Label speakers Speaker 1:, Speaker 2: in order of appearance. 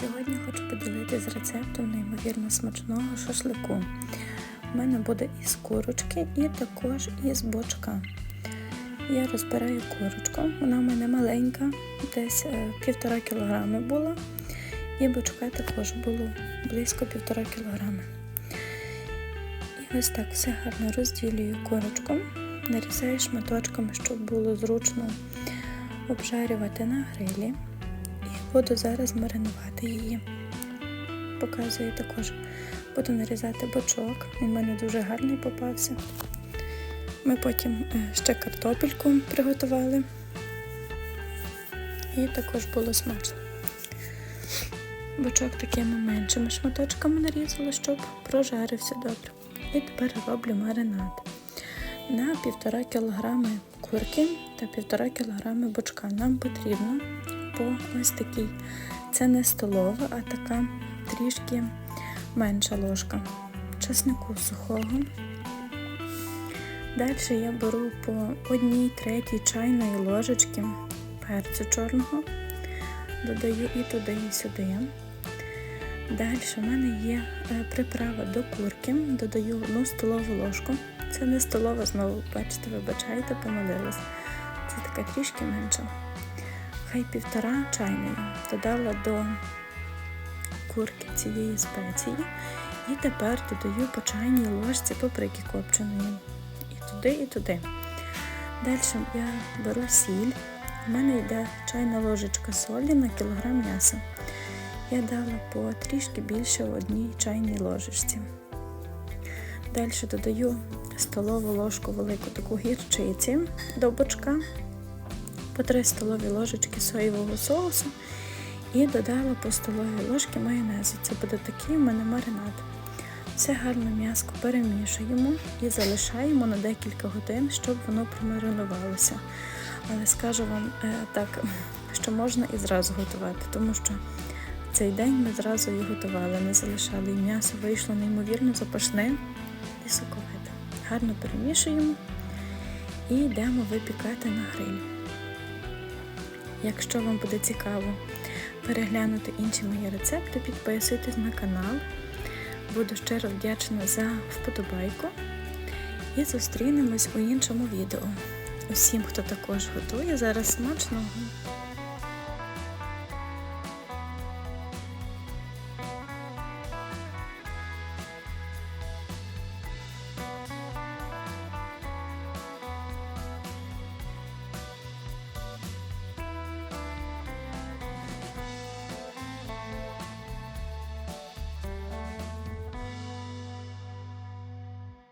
Speaker 1: Сьогодні хочу поділитися рецептом неймовірно смачного шашлику. У мене буде із курочки і також із бочка. Я розбираю курочку, вона в мене маленька, десь е, півтора кілограми була. І бочка також було близько півтора кілограми. І ось так все гарно розділюю курочку, нарізаю шматочками, щоб було зручно обжарювати на грилі. Буду зараз маринувати її. Показую також, буду нарізати бочок. Він в мене дуже гарний попався. Ми потім е, ще картопельку приготували. І також було смачно. Бочок такими меншими шматочками нарізала, щоб прожарився добре. І тепер роблю маринад. На 1,5 кг курки та 1,5 кг бочка нам потрібно по ось такій. Це не столова, а така трішки менша ложка чеснику сухого. Далі я беру по одній третій чайної ложечки перцю чорного, додаю і туди, і сюди. Далі в мене є приправа до курки, додаю одну столову ложку. Це не столова, знову, бачите, вибачайте, помилилась. Це така трішки менша. Хай півтора чайної додала до курки цієї спеції. І тепер додаю по чайній ложці паприки копченої. І туди, і туди. Далі я беру сіль. У мене йде чайна ложечка солі на кілограм м'яса. Я дала по трішки більше в одній чайній ложечці. Далі додаю столову ложку велику таку гірчиці до бочка, по 3 столові ложечки соєвого соусу і додала по столовій ложки майонезу. Це буде такий у мене маринад. Все гарно м'яско перемішуємо і залишаємо на декілька годин, щоб воно промаринувалося. Але скажу вам е, так, що можна і зразу готувати, тому що цей день ми зразу і готували, не залишали і м'ясо вийшло неймовірно запашне і соковите. Гарно перемішуємо і йдемо випікати на гриль. Якщо вам буде цікаво переглянути інші мої рецепти, підписуйтесь на канал. Буду щиро вдячна за вподобайку і зустрінемось у іншому відео. Усім, хто також готує, зараз смачного!